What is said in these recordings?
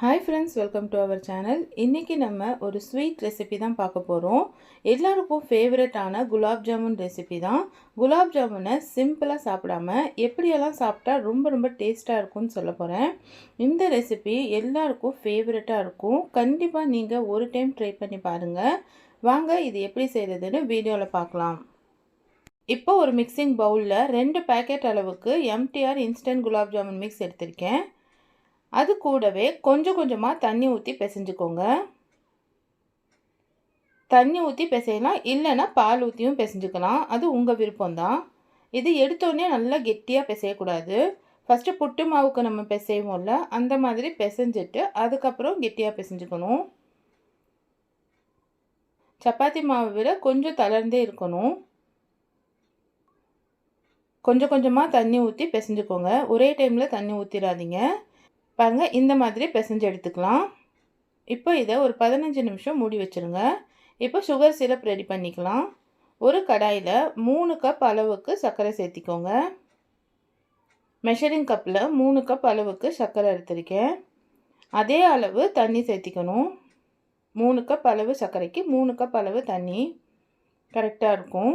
Hi friends welcome to our channel இன்றைக்கி நம்ம ஒரு ஸ்வீட் ரெசிபி தான் பார்க்க போகிறோம் எல்லாருக்கும் ஃபேவரட்டான குலாப் ஜாமுன் ரெசிபி தான். குலாப் ஜாமுனை சிம்பிளாக சாப்பிடாம எப்படியெல்லாம் சாப்பிட்டா ரொம்ப ரொம்ப டேஸ்ட்டாக இருக்கும்னு சொல்ல போகிறேன் இந்த ரெசிபி எல்லாருக்கும் ஃபேவரட்டாக இருக்கும். கண்டிப்பாக நீங்கள் ஒரு டைம் ட்ரை பண்ணி பாருங்கள் வாங்க இது எப்படி செய்கிறதுன்னு வீடியோவில் பார்க்கலாம். இப்போ ஒரு மிக்சிங் பவுலில் ரெண்டு பேக்கெட் அளவுக்கு MTR instant gulab jamun mix எடுத்திருக்கேன். அது கூடவே கொஞ்சம் கொஞ்சமாக தண்ணி ஊற்றி பிசைஞ்சுக்கோங்க. தண்ணி ஊற்றி பிசையலாம் இல்லைன்னா பால் ஊற்றியும் பிசைஞ்சுக்கலாம். அது உங்கள் விருப்பம்தான். இது எடுத்தோடனே நல்லா கெட்டியாக பிசையக்கூடாது. ஃபஸ்ட்டு புட்டு மாவுக்கு நம்ம பிசைவோம்ல அந்த மாதிரி பிசைஞ்சிட்டு அதுக்கப்புறம் கெட்டியாக பிசைஞ்சுக்கணும். சப்பாத்தி மாவை விட கொஞ்சம் தளர்ந்தே இருக்கணும். கொஞ்சம் கொஞ்சமாக தண்ணி ஊற்றி பிசைஞ்சுக்கோங்க. ஒரே டைமில் தண்ணி ஊற்றிடாதீங்க பாருங்கள் இந்த மாதிரி பிசைஞ்சு எடுத்துக்கலாம். இப்போ இதை ஒரு பதினஞ்சு நிமிஷம் மூடி வச்சுருங்க. இப்போ சுகர் சிரப் ரெடி பண்ணிக்கலாம். ஒரு கடாயில் மூணு கப் அளவுக்கு சர்க்கரை சேர்த்திக்கோங்க. மெஷரிங் கப்பில் மூணு கப் அளவுக்கு சர்க்கரை எடுத்திருக்கேன். அதே அளவு தண்ணி சேர்த்திக்கணும். மூணு கப் அளவு சர்க்கரைக்கு மூணு கப் அளவு தண்ணி. கரெக்டாக இருக்கும்.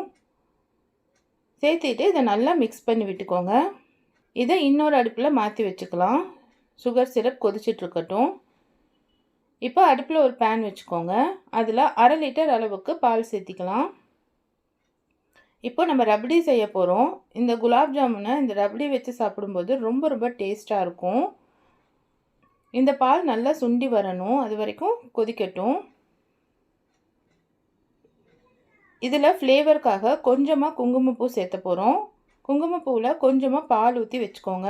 சேர்த்திட்டு இதை நல்லா மிக்ஸ் பண்ணி விட்டுக்கோங்க. இதை இன்னொரு அடுப்பில் மாற்றி வச்சுக்கலாம். சுகர் சிரப் கொதிச்சிட்ருக்கட்டும். இப்போ அடுப்பில் ஒரு பேன் வச்சுக்கோங்க. அதில் அரை லிட்டர் அளவுக்கு பால் சேர்த்திக்கலாம். இப்போ நம்ம ரப்டி செய்ய போகிறோம் இந்த குலாப் ஜாமுனை இந்த ரப்டி வச்சு சாப்பிடும்போது ரொம்ப ரொம்ப டேஸ்ட்டாக இருக்கும். இந்த பால் நல்லா சுண்டி வரணும். அது வரைக்கும் கொதிக்கட்டும். இதில் ஃப்ளேவருக்காக கொஞ்சமாக குங்குமப்பூ சேர்த்த போகிறோம் குங்குமப்பூவில் கொஞ்சமாக பால் ஊற்றி வச்சுக்கோங்க.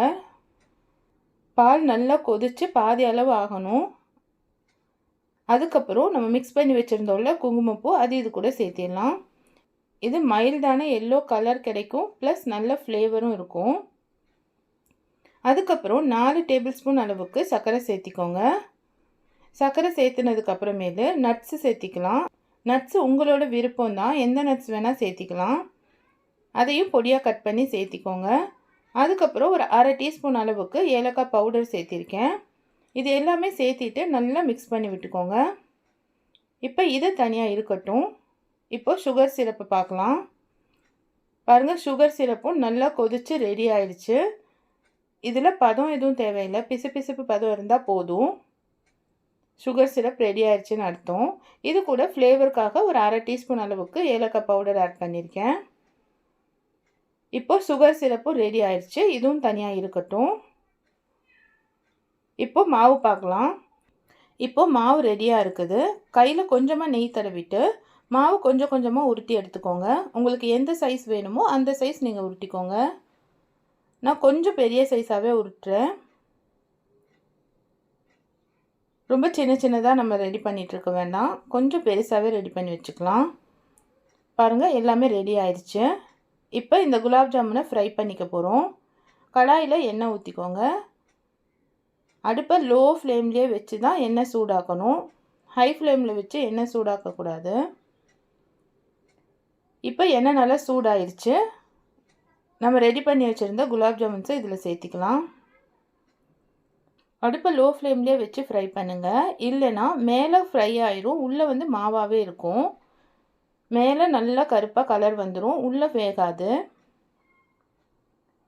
பால் நல்லா கொதித்து பாதி அளவு ஆகணும். அதுக்கப்புறம் நம்ம மிக்ஸ் பண்ணி வச்சுருந்தோம்ல குங்குமப்பூ அது இது கூட சேர்த்திடலாம். இது மைல்டான எல்லோ கலர் கிடைக்கும் ப்ளஸ் நல்ல ஃப்ளேவரும் இருக்கும். அதுக்கப்புறம் நாலு டேபிள் ஸ்பூன் அளவுக்கு சர்க்கரை சேர்த்திக்கோங்க. சர்க்கரை சேர்த்துனதுக்கப்புறமேலு நட்ஸு சேர்த்திக்கலாம். நட்ஸு உங்களோட விருப்பம் தான் எந்த நட்ஸ் வேணால் சேர்த்திக்கலாம். அதையும் பொடியாக கட் பண்ணி சேர்த்திக்கோங்க. அதுக்கப்புறம் ஒரு அரை டீஸ்பூன் அளவுக்கு ஏலக்காய் பவுடர் சேர்த்திருக்கேன். இது எல்லாமே சேர்த்திட்டு நல்லா மிக்ஸ் பண்ணி விட்டுக்கோங்க. இப்போ இது தனியாக இருக்கட்டும். இப்போ சுகர் சிரப்பை பார்க்கலாம். பாருங்கள் சுகர் சிரப்பும் நல்லா கொதித்து ரெடி ஆயிடுச்சு. இதில் பதம் எதுவும் தேவையில்லை. பிசு பிசுப்பு பதம் இருந்தால் போதும். சுகர் சிரப் ரெடி ஆயிடுச்சுன்னு அர்த்தம். இது கூட ஃப்ளேவருக்காக ஒரு அரை டீஸ்பூன் அளவுக்கு ஏலக்காய் பவுடர் ஆட் பண்ணியிருக்கேன் இப்போ சுகர் சிரப்பும் ரெடி ஆயிடுச்சு இதுவும் தனியாக இருக்கட்டும். இப்போ மாவு பார்க்கலாம். இப்போ மாவு ரெடியாக இருக்குது. கையில் கொஞ்சமாக நெய் தடவிட்டு மாவு கொஞ்சம் கொஞ்சமாக உருட்டி எடுத்துக்கோங்க. உங்களுக்கு எந்த சைஸ் வேணுமோ அந்த சைஸ் நீங்கள் உருட்டிக்கோங்க. நான் கொஞ்சம் பெரிய சைஸாகவே உருட்டுறேன். ரொம்ப சின்ன சின்னதாக நம்ம ரெடி பண்ணிகிட்ருக்க வேண்டாம். கொஞ்சம் பெருசாகவே ரெடி பண்ணி வச்சுக்கலாம். பாருங்கள் எல்லாமே ரெடி ஆயிடுச்சு இப்போ இந்த குலாப் ஜாமுனை ஃப்ரை பண்ணிக்க போகிறோம் கடாயில் எண்ணெய் ஊற்றிக்கோங்க அடுப்பை லோ ஃப்ளேம்லேயே வச்சு தான் எண்ணெய் சூடாக்கணும். ஹை ஃப்ளேமில் வச்சு எண்ணெய் சூடாக்கக்கூடாது இப்போ எண்ணெய் நல்லா சூடாயிருச்சு. நம்ம ரெடி பண்ணி வச்சுருந்த குலாப் ஜாமுன்ஸை இதில் சேர்த்திக்கலாம். அடுப்பை லோ ஃப்ளேம்லேயே வச்சு ஃப்ரை பண்ணுங்கள் இல்லைன்னா மேலே ஃப்ரை ஆயிரும். உள்ளே வந்து மாவாகவே இருக்கும். மேலே நல்லா கருப்பாக கலர் வந்துடும் உள்ளே வேகாது.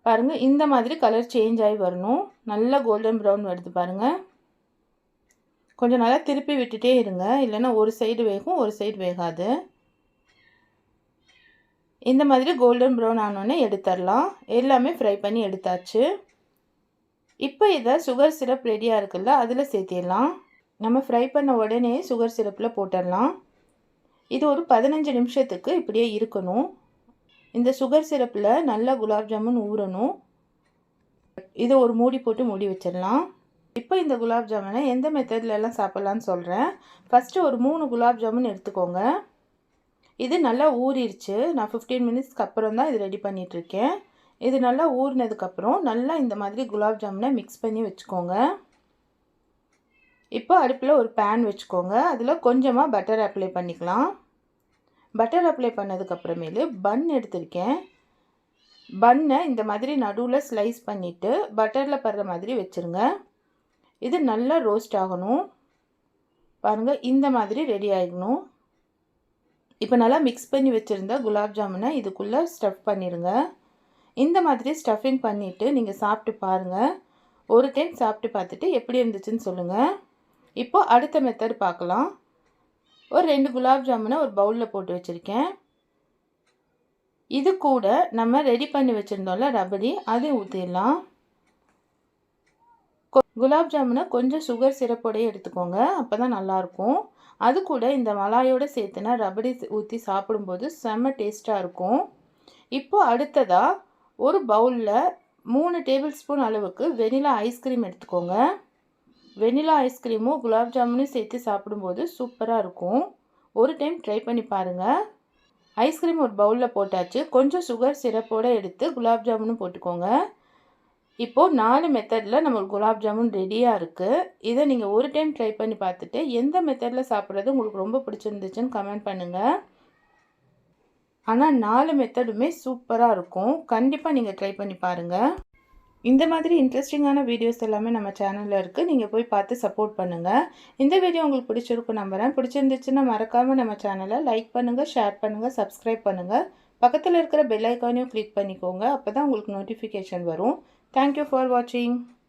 பாருங்கள் இந்த மாதிரி கலர் சேஞ்ச் ஆகி வரணும். நல்லா கோல்டன் ப்ரௌன் வருது பாருங்கள் கொஞ்சம் நல்லா திருப்பி விட்டுட்டே இருங்க. இல்லைன்னா ஒரு சைடு வேகும் ஒரு சைடு வேகாது. இந்த மாதிரி கோல்டன் ப்ரௌன் ஆனோடனே எடுத்துடலாம் எல்லாமே ஃப்ரை பண்ணி எடுத்தாச்சு. இப்போ இதை சுகர் சிரப் ரெடியாக இருக்குல்ல அதில் சேர்த்திடலாம். நம்ம ஃப்ரை பண்ண உடனே சுகர் சிரப்பில் போட்டுடலாம். இது ஒரு பதினஞ்சு நிமிஷத்துக்கு இப்படியே இருக்கணும். இந்த சுகர் சிரப்பில் நல்லா குலாப் ஜாமுன் ஊறணும். இதை ஒரு மூடி போட்டு மூடி வச்சிடலாம். இப்போ இந்த குலாப் ஜாமுனை எந்த மெத்தட்லலாம் சாப்பிட்லான்னு சொல்கிறேன் ஃபஸ்ட்டு ஒரு மூணு குலாப் ஜாமுன் எடுத்துக்கோங்க. இது நல்லா ஊறிடுச்சு நான் ஃபிஃப்டீன் மினிட்ஸ்க்கு அப்புறம் தான் இது ரெடி பண்ணிகிட்ருக்கேன் இது நல்லா ஊறினதுக்கப்புறம் நல்லா இந்த மாதிரி குலாப் ஜாமுனை மிக்ஸ் பண்ணி வச்சுக்கோங்க. இப்போ அடுப்பில் ஒரு பேன் வச்சுக்கோங்க. அதில் கொஞ்சமாக பட்டர் அப்ளை பண்ணிக்கலாம். பட்டர் அப்ளை பண்ணதுக்கப்புறமேலு பன் எடுத்திருக்கேன். பன்னை இந்த மாதிரி நடுவில் ஸ்லைஸ் பண்ணிவிட்டு பட்டரில் படுற மாதிரி வச்சுருங்க. இது நல்லா ரோஸ்ட் ஆகணும். பாருங்கள் இந்த மாதிரி ரெடி ஆகிடணும் இப்போ நல்லா மிக்ஸ் பண்ணி வச்சுருந்த குலாப் ஜாமுனை இதுக்குள்ளே ஸ்டஃப் பண்ணிடுங்க இந்த மாதிரி ஸ்டஃபிங் பண்ணிவிட்டு நீங்கள் சாப்பிட்டு பாருங்கள் ஒரு டைம் சாப்பிட்டு பார்த்துட்டு எப்படி இருந்துச்சுன்னு சொல்லுங்கள் இப்போ அடுத்த மெத்தட் பார்க்கலாம். ஒரு ரெண்டு குலாப் ஜாமுனை ஒரு பவுலில் போட்டு வச்சுருக்கேன். இது கூட நம்ம ரெடி பண்ணி வச்சுருந்தோம்ல ரபடி அதையும் ஊற்றிடலாம் குலாப் ஜாமுனை கொஞ்சம் சுகர் சிரப்போடையே எடுத்துக்கோங்க அப்போ தான் நல்லாயிருக்கும். அது கூட இந்த மலாயோடு சேர்த்துனா ரபடி ஊற்றி சாப்பிடும்போது செம்ம டேஸ்ட்டாக இருக்கும். இப்போது அடுத்ததாக ஒரு பவுலில் மூணு டேபிள் ஸ்பூன் அளவுக்கு வெனிலா ஐஸ்கிரீம் எடுத்துக்கோங்க. வெனிலா ஐஸ்கிரீமும் குலாப் ஜாமுனும் சேர்த்து சாப்பிடும்போது சூப்பராக இருக்கும். ஒரு டைம் ட்ரை பண்ணி பாருங்கள் ஐஸ்கிரீம் ஒரு பவுலில் போட்டாச்சு. கொஞ்சம் சுகர் சிரப்போடு எடுத்து குலாப் ஜாமுனும் போட்டுக்கோங்க. இப்போது நாலு மெத்தடில் நம்ம குலாப் ஜாமுன் ரெடியாக இருக்குது இதை நீங்கள் ஒரு டைம் ட்ரை பண்ணி பார்த்துட்டு எந்த மெத்தடில் சாப்பிட்றது உங்களுக்கு ரொம்ப பிடிச்சிருந்துச்சுன்னு கமெண்ட் பண்ணுங்கள் ஆனால் நாலு மெத்தடுமே சூப்பராக இருக்கும். கண்டிப்பாக நீங்கள் ட்ரை பண்ணி பாருங்கள் இந்த மாதிரி இன்ட்ரெஸ்டிங்கான வீடியோஸ் எல்லாமே நம்ம சேனலில் இருக்குது நீங்கள் போய் பார்த்து சப்போர்ட் பண்ணுங்கள் இந்த வீடியோ உங்களுக்கு பிடிச்சிருக்கும் நம்புகிறேன் பிடிச்சிருந்துச்சுன்னா மறக்காமல் நம்ம சேனலை லைக் பண்ணுங்கள் ஷேர் பண்ணுங்கள் சப்ஸ்கிரைப் பண்ணுங்கள் பக்கத்தில் இருக்கிற பெல் ஐக்கானையும் கிளிக் பண்ணிக்கோங்க. அப்போ தான் உங்களுக்கு நோட்டிஃபிகேஷன் வரும். தேங்க்யூ ஃபார் வாட்சிங்